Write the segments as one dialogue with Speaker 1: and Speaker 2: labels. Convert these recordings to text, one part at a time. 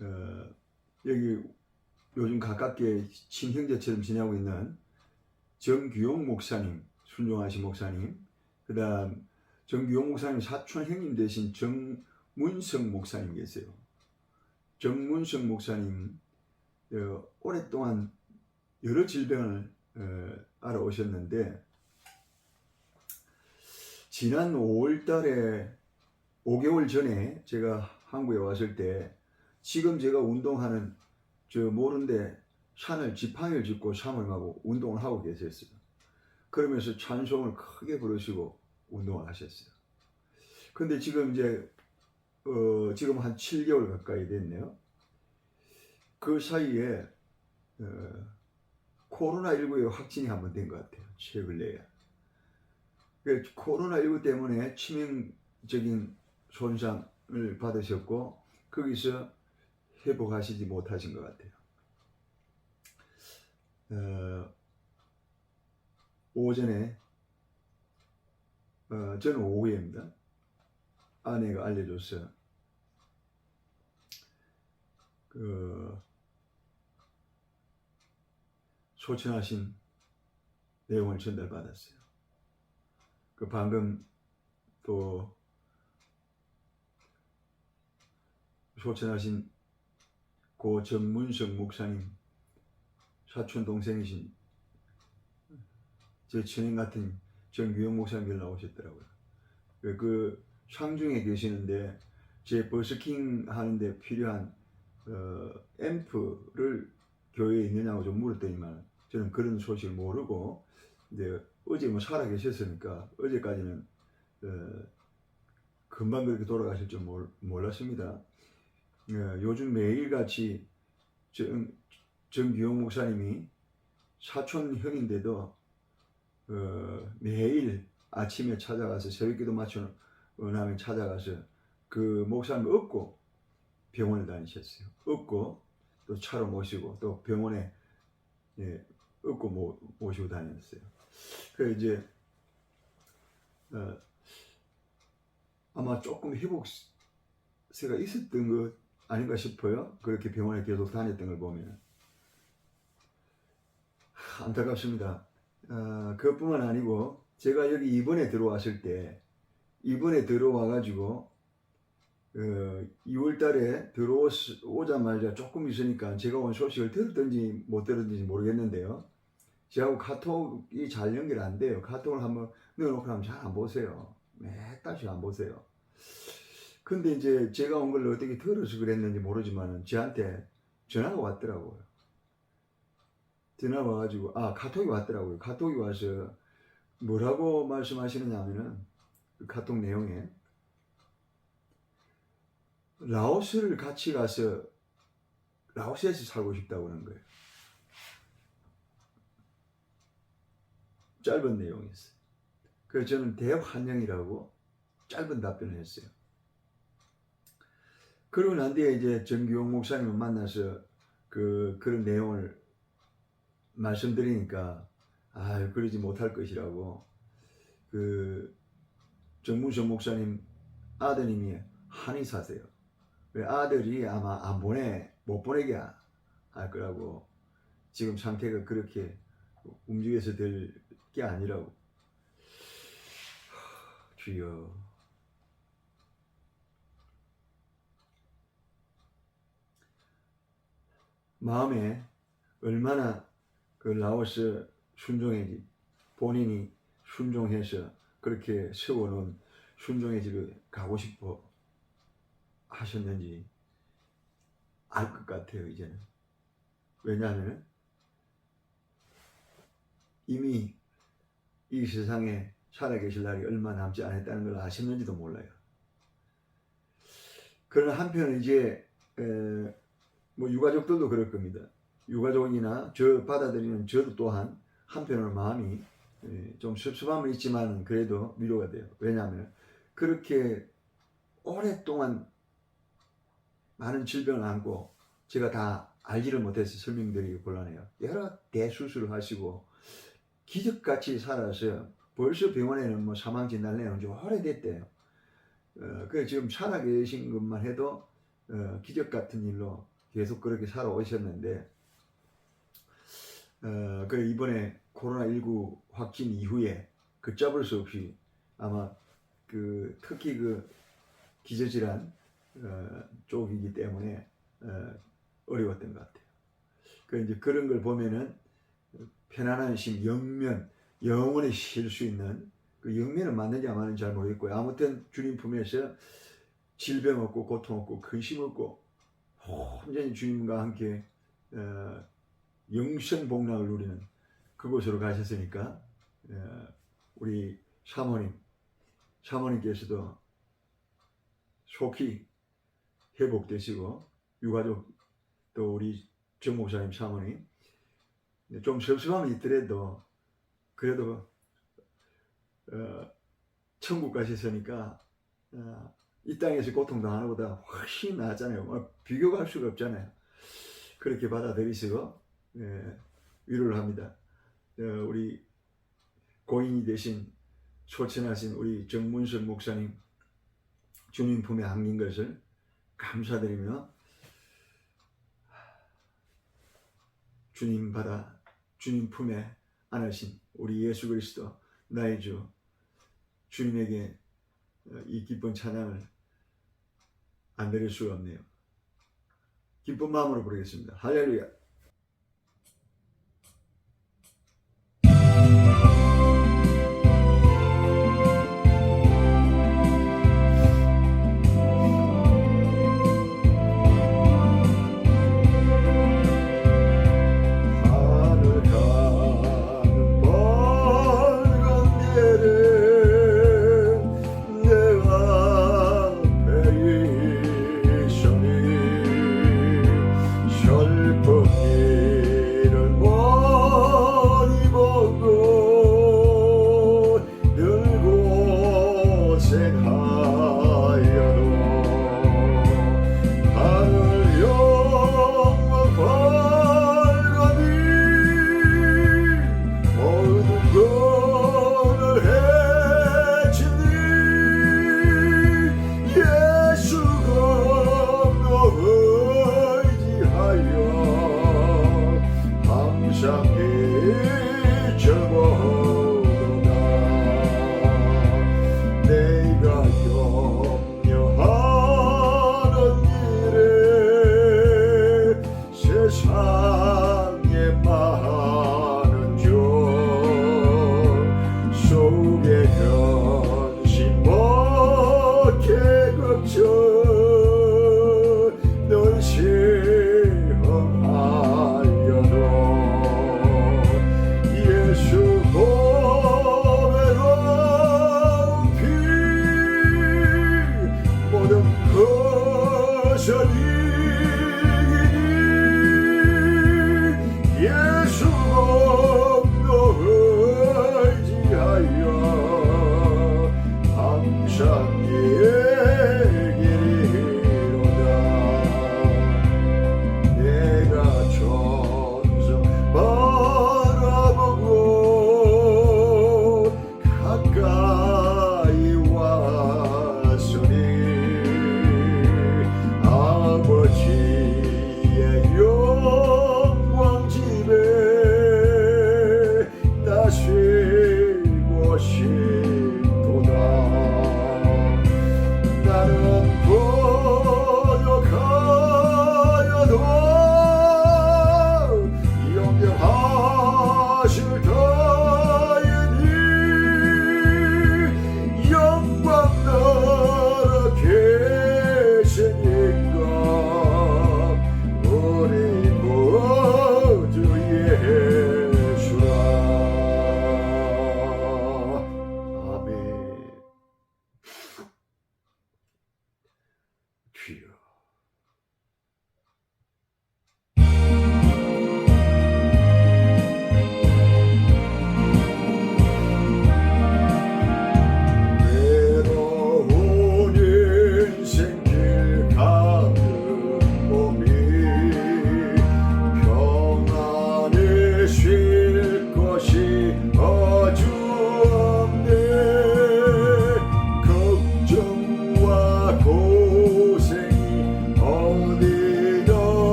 Speaker 1: 어, 여기 요즘 가깝게 친형제처럼 지내고 있는 정규용 목사님, 순종하신 목사님, 그 다음 정규용 목사님 사촌 형님 대신 정문성 목사님 계세요. 정문성 목사님 어, 오랫동안 여러 질병을 어, 알아오셨는데 지난 5월 달에 5개월 전에 제가 한국에 왔을 때 지금 제가 운동하는 저 모른데 산을 지팡이를 짚고 삼을 하고 운동을 하고 계셨어요. 그러면서 찬송을 크게 부르시고 운동을 하셨어요. 근데 지금 이제 어, 지금 한 7개월 가까이 됐네요. 그 사이에 어, 코로나19의 확진이 한 번 된 것 같아요. 최근 내에. 그 코로나19 때문에 치명적인 손상을 받으셨고 거기서 회복하시지 못하신 것 같아요. 어, 오전에 어, 저는 오후에입니다. 아내가 알려줘서 그 소천하신 내용을 전달받았어요. 그 방금 또 소천하신 고 전문석 목사님 사촌 동생이신 제 친행 같은 정규영 목사님 연락 오셨더라고요. 그- 그 상중에 계시는데 제 버스킹 하는데 필요한 어, 앰프를 교회에 있느냐고 좀 물었더니만 저는 그런 소식을 모르고 이제 어제 뭐 살아 계셨으니까 어제까지는 어, 금방 그렇게 돌아가실 줄 몰, 몰랐습니다. 어, 요즘 매일같이 정, 정규용 목사님이 사촌 형인데도 어, 매일 아침에 찾아가서 새벽기도 은하면 찾아가서 그 목사님 업고 병원을 다니셨어요. 업고 또 차로 모시고 또 병원에 예, 업고 모, 모시고 다녔어요. 그 이제 어, 아마 조금 회복세가 있었던 것 아닌가 싶어요. 그렇게 병원에 계속 다녔던 걸 보면 하, 안타깝습니다. 아, 그것뿐만 아니고 제가 여기 이번에 들어왔을 때 이번에 들어와 가지고 어, 2월 달에 들어오자마자 조금 있으니까 제가 온 소식을 들었든지 못 들었든지 모르겠는데요. 저하고 카톡이 잘 연결 안 돼요. 카톡을 한번 넣어놓고 하면 잘 안 보세요. 몇 달씩 안 보세요. 근데 이제 제가 온 걸 어떻게 들어서 그랬는지 모르지만 저한테 전화가 왔더라고요. 전화 와가지고 아 카톡이 왔더라고요. 카톡이 와서 뭐라고 말씀하시느냐 하면은 그 카톡 내용에 라오스를 같이 가서 라오스에서 살고 싶다고 하는 거예요. 짧은 내용이었어요. 그래서 저는 대환영이라고 짧은 답변을 했어요. 그러고 난 뒤에 이제 정규용 목사님을 만나서 그 그런 내용을 말씀드리니까 아 그러지 못할 것이라고. 그 정문성 목사님 아드님이 한의사세요. 그 아들이 아마 안 보내 못 보내게 할 거라고. 지금 상태가 그렇게 움직여서 될 게 아니라고. 하, 주여 마음에 얼마나 그 라오스 순종의 집 본인이 순종해서 그렇게 세워놓은 순종의 집에 가고 싶어 하셨는지 알 것 같아요 이제는. 왜냐하면 이미 이 세상에 살아계실 날이 얼마 남지 않았다는 걸 아셨는지도 몰라요. 그러나 한편은 이제 에, 뭐 유가족들도 그럴 겁니다 유가족이나 저 받아들이는 저도 또한 한편으로 마음이 예, 좀 섭섭함은 있지만 그래도 위로가 돼요. 왜냐하면 그렇게 오랫동안 많은 질병을 안고 제가 다 알지를 못해서 설명드리기 곤란해요. 여러 대수술을 하시고 기적같이 살아서 벌써 병원에는 뭐 사망 진단 내는 좀 오래됐대요. 어, 그 지금 살아계신 것만 해도 어, 기적 같은 일로 계속 그렇게 살아오셨는데 어, 그 이번에 코로나19 확진 이후에 그 잡을 수 없이 아마 그 특히 그 기저질환 어, 쪽이기 때문에 어, 어려웠던 것 같아요. 그 이제 그런 걸 보면은 편안한 심, 영면, 영원히 쉴 수 있는 그 영면은 맞는지 안 맞는지 잘 모르겠고요. 아무튼 주님 품에서 질병 없고 고통 없고 근심 없고 온전히 주님과 함께 어, 영생 복락을 누리는 그곳으로 가셨으니까 어, 우리 사모님, 사모님께서도 속히 회복되시고 유가족 또 우리 정 목사님 사모님 좀 섭섭함이 있더라도 그래도 어, 천국 가셨으니까 어, 이 땅에서 고통당하는 것보다 훨씬 낫잖아요. 뭐 비교가 할 수가 없잖아요. 그렇게 받아들이시고 예, 위로를 합니다. 어, 우리 고인이 되신 소천하신 우리 정문선 목사님 주님 품에 안긴 것을 감사드리며 주님 받아 주님 품에 안으신 우리 예수 그리스도 나의 주 주님에게 어, 이 기쁜 찬양을 안 드릴 수가 없네요. 기쁜 마음으로 부르겠습니다. 할렐루야. joy.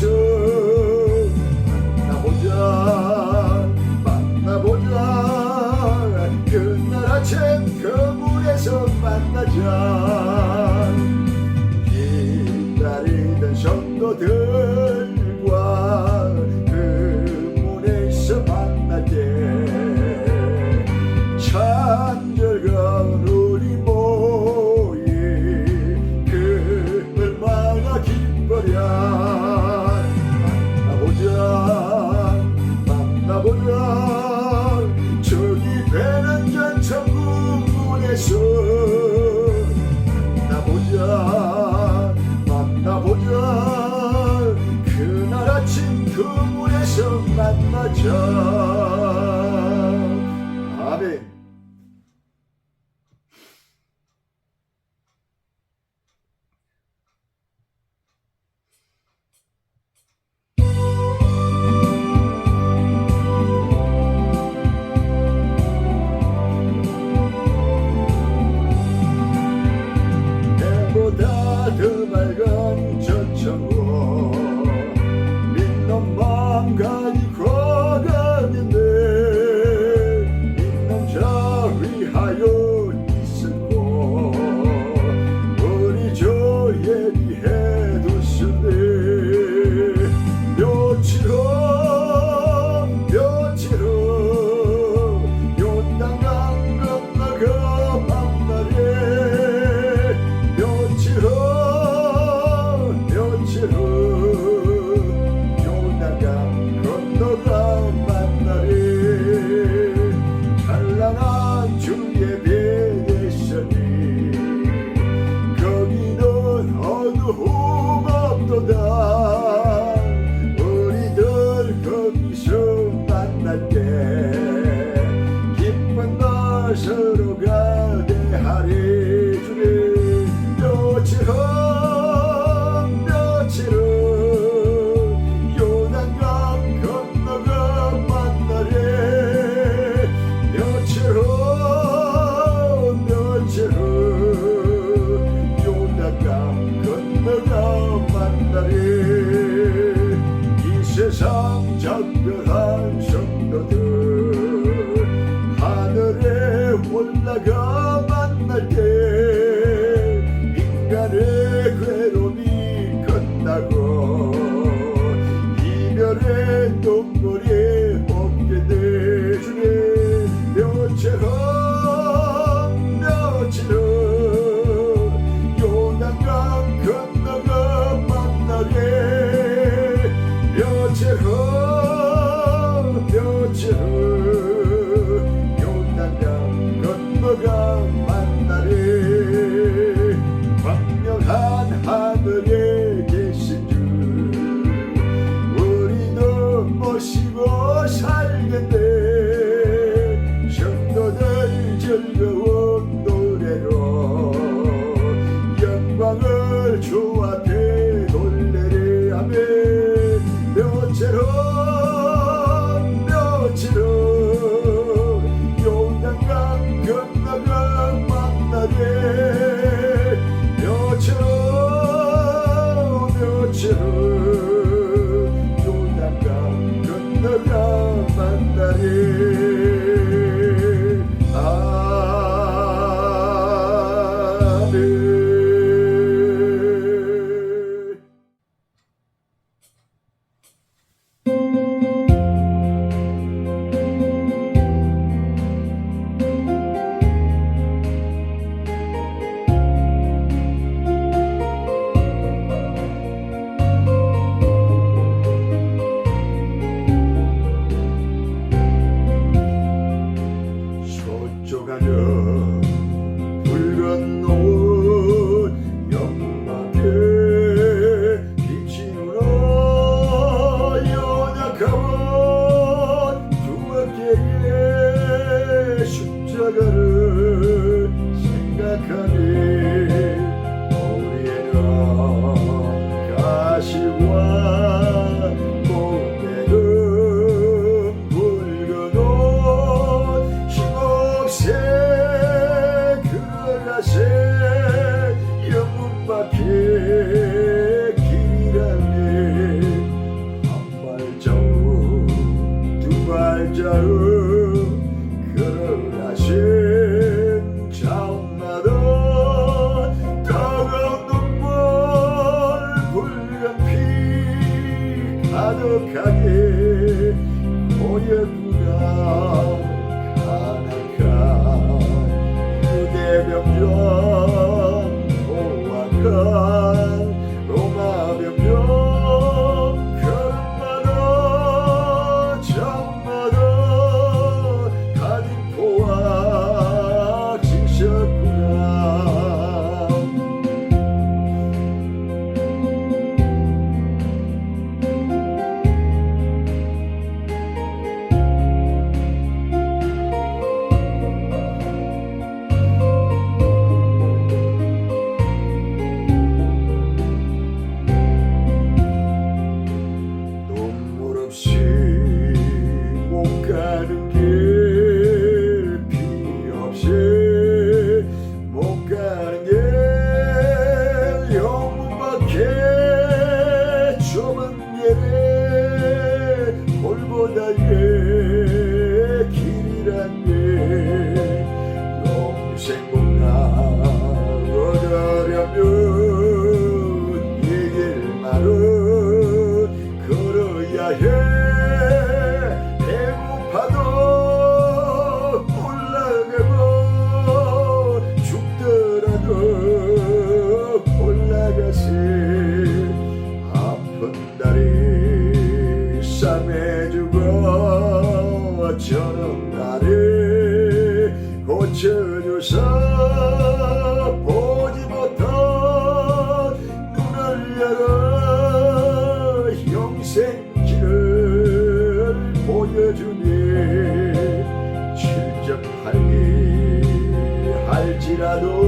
Speaker 1: 천 아침 그 문에서 만나자 할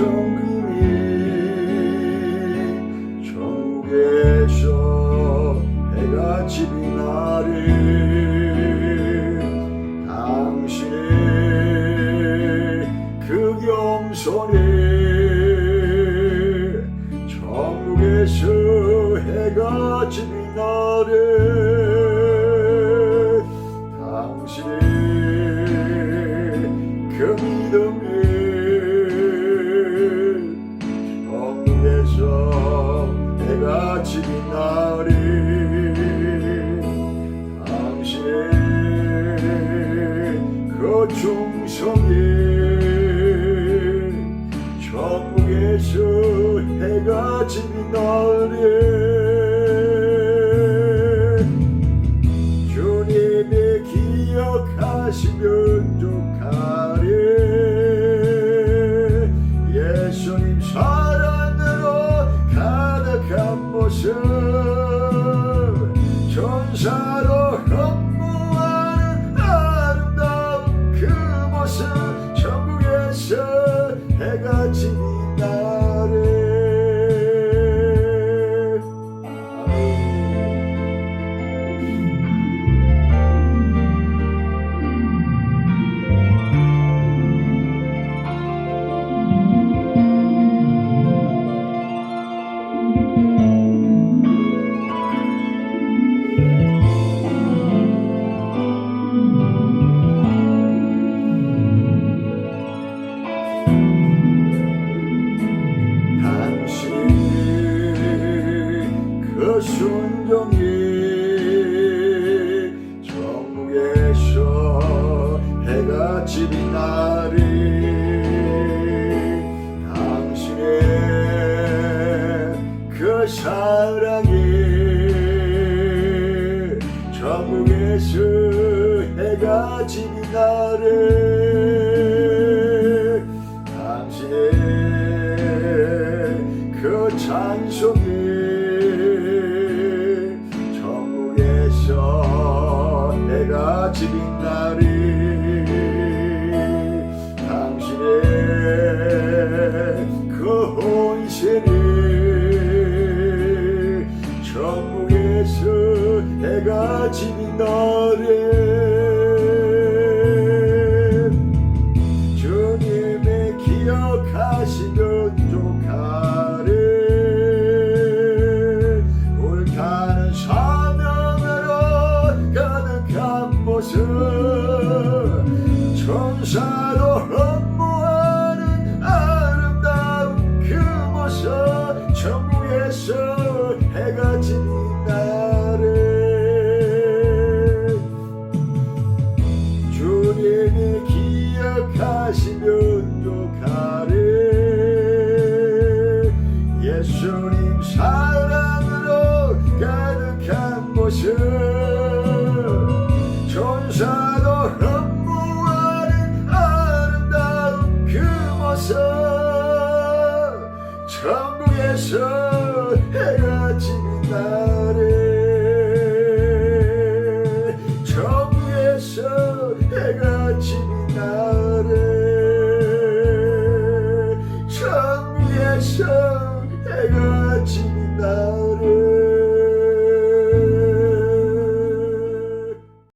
Speaker 1: 그 해가 지는